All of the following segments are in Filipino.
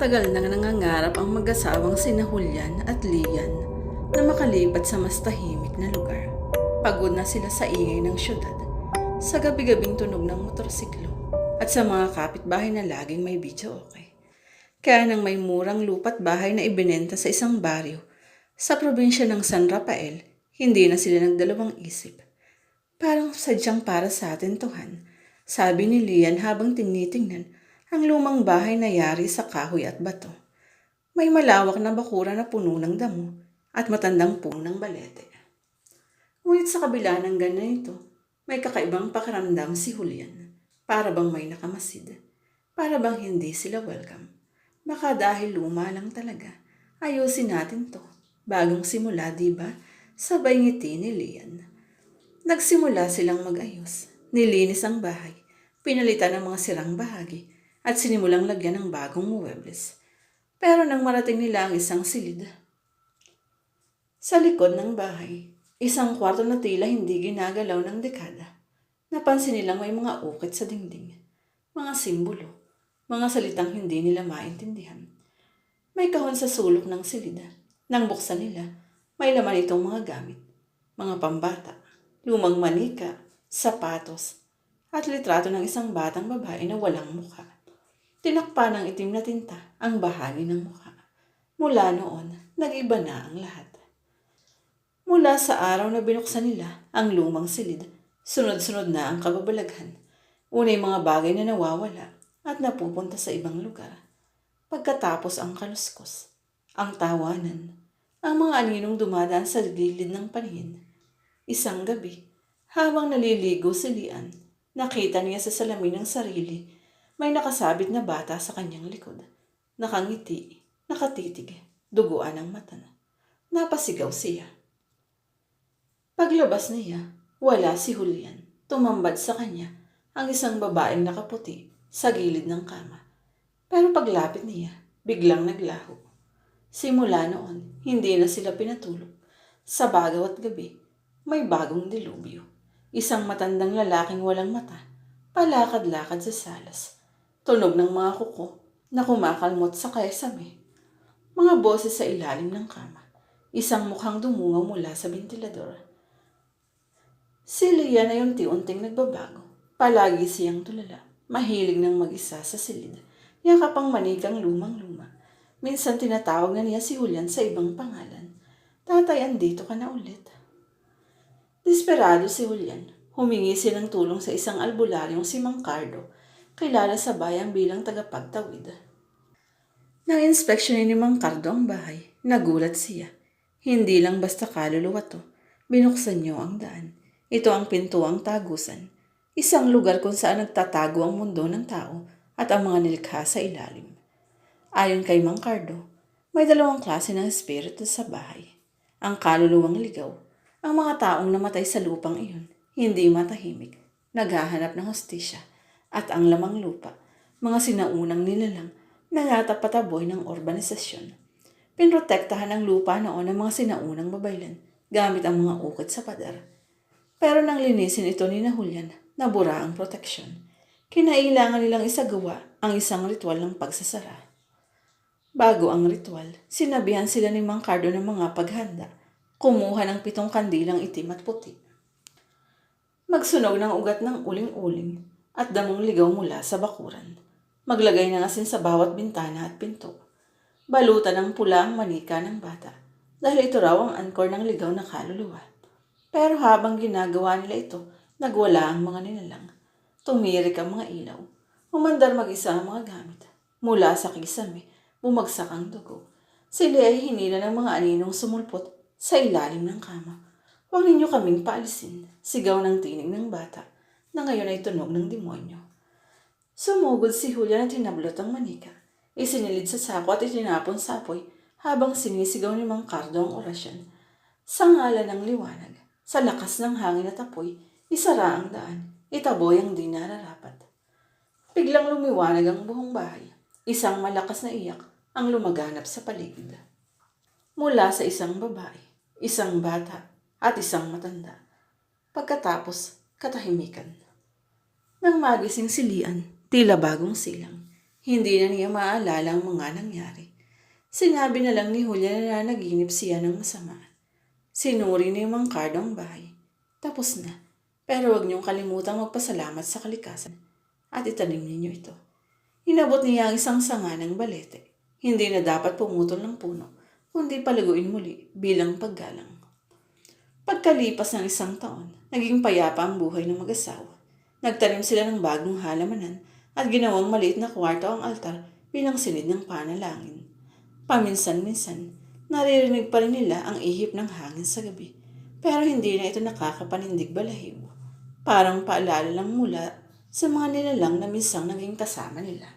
Matagal nang nangangarap ang mag-asawang sina Julian at Lian na makalipat sa mas tahimik na lugar. Pagod na sila sa ingay ng syudad, sa gabi-gabing tunog ng motorsiklo, at sa mga kapitbahay na laging may video okay. Kaya nang may murang lupat bahay na ibinenta sa isang baryo sa probinsya ng San Rafael, hindi na sila nagdalawang isip. Parang sadyang para sa atin tuhan, sabi ni Lian habang tinitingnan ang lumang bahay na yari sa kahoy at bato. May malawak na bakura na puno ng damo at matandang puno ng balete. Ngunit sa kabila ng ganito, may kakaibang pakiramdam si Julian. Para bang may nakamasid. Para bang hindi sila welcome. Baka dahil luma lang talaga. Ayusin natin to. Bagong simula, di ba? Sabay ngiti ni Lian. Nagsimula silang mag-ayos. Nilinis ang bahay. Pinalitan ang mga sirang bahagi at sinimulang lagyan ng bagong muebles. Pero nang marating nila ang isang silid, sa likod ng bahay, isang kwarto na tila hindi ginagalaw ng dekada. Napansin nilang may mga ukit sa dingding, mga simbolo, mga salitang hindi nila maintindihan. May kahon sa sulok ng silid. Nang buksan nila, may laman itong mga gamit, mga pambata, lumang manika, sapatos, at litrato ng isang batang babae na walang mukha. Tinakpa ng itim na tinta ang bahagi ng mukha. Mula noon, nag-iba na ang lahat. Mula sa araw na binuksan nila ang lumang silid, sunod-sunod na ang kababalaghan. Una yung mga bagay na nawawala at napupunta sa ibang lugar. Pagkatapos ang kaluskos, ang tawanan, ang mga aninong dumadaan sa gilid ng paningin. Isang gabi, habang naliligo si Lian, nakita niya sa salamin ng sarili, may nakasabit na bata sa kanyang likod. Nakangiti, nakatitig, duguan ang mata na. Napasigaw siya. Paglabas niya, wala si Julian. Tumambad sa kanya ang isang babaeng nakaputi sa gilid ng kama. Pero paglapit niya, biglang naglaho. Simula noon, hindi na sila pinatulog. Sa bagaw at gabi, may bagong dilubyo. Isang matandang lalaking walang mata, palakad-lakad sa salas. Tunog ng mga kuko na kumakalmot sa kayasami. Mga boses sa ilalim ng kama. Isang mukhang dumungaw mula sa ventilador. Si Leah na yung unti-unting nagbabago. Palagi siyang tulala. Mahilig ng mag-isa sa silid. Yakapang manikang lumang-luma. Minsan tinatawag na niya si Julian sa ibang pangalan. Tatay, andito ka na ulit. Desperado si Julian. Humingi siya ng tulong sa isang albularyong si Mang Cardo, kilala sa bayang bilang tagapagtawid. Nang inspeksyonin ni Mang Cardo ang bahay, nagulat siya. Hindi lang basta kaluluwa to, binuksan niyo ang daan. Ito ang pintuang tagusan, isang lugar kung saan nagtatago ang mundo ng tao at ang mga nilikha sa ilalim. Ayon kay Mang Cardo, may dalawang klase ng espiritu sa bahay. Ang kaluluwang ligaw, ang mga taong namatay sa lupang iyon, hindi matahimik, naghahanap ng hostisya, at ang lamang lupa, mga sinaunang nilalang na natapataboy ng urbanisasyon. Pinrotektahan ang lupa noon ng mga sinaunang babaylan gamit ang mga ukit sa pader pero nang linisin ito ni na Julian, nabura ang proteksyon. Kinailangan nilang isagawa ang isang ritual ng pagsasara. Bago ang ritual, sinabihan sila ni Mang Cardo ng mga paghanda. Kumuha ng pitong kandilang itim at puti. Magsunog ng ugat ng uling-uling at damong ligaw mula sa bakuran. Maglagay ng asin sa bawat bintana at pinto. Balutan ng pula ang manika ng bata dahil ito raw ang anchor ng ligaw na kaluluwa. Pero habang ginagawa nila ito, nagwala ang mga nilalang. Tumirik ang mga ilaw. Umandar mag-isa ang mga gamit. Mula sa kisame, bumagsak ang dugo. Sila ay hinila ng mga aninong sumulpot sa ilalim ng kama. Huwag ninyo kaming paalisin, sigaw ng tinig ng bata na ngayon ay tunog ng demonyo. Sumugod si Julia na tinablot ang manika. Isinilid sa sako at itinapon sa apoy habang sinisigaw ni Mang Cardo ang orasyon. Sa ngalan ng liwanag, sa lakas ng hangin at apoy, isara ang daan, itaboy ang di nararapat. Biglang lumiwanag ang buong bahay. Isang malakas na iyak ang lumaganap sa paligid. Mula sa isang babae, isang bata, at isang matanda. Pagkatapos, katahimikan. Nang magising si Lian, tila bagong silang. Hindi na niya maalala ang mga nangyari. Sinabi na lang ni Julia na nanaginip siya ng masama. Sinuri ni Mang Cardo bahay. Tapos na. Pero huwag niyong kalimutang magpasalamat sa kalikasan at itanim ninyo ito. Inabot niya ang isang sanga ng balete. Hindi na dapat pumutol ng puno, kundi palaguin muli bilang paggalang. Pagkalipas ng isang taon, naging payapa ang buhay ng mag-asawa. Nagtanim sila ng bagong halamanan at ginawang maliit na kwarto ang altar bilang silid ng panalangin. Paminsan-minsan, naririnig pa rin nila ang ihip ng hangin sa gabi. Pero hindi na ito nakakapanindig balahibo. Parang paalala lang mula sa mga nilalang na minsang naging kasama nila.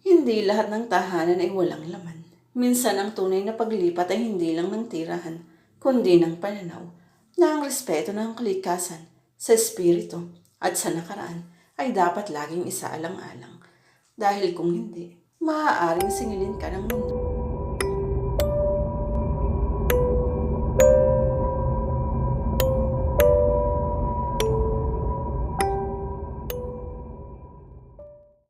Hindi lahat ng tahanan ay walang laman. Minsan ang tunay na paglipat ay hindi lang ng tirahan, kundi ng pananaw na ang respeto ng kalikasan sa espiritu at sa nakaraan ay dapat laging isaalang-alang. Dahil kung hindi, maaaring singilin ka ng mundo.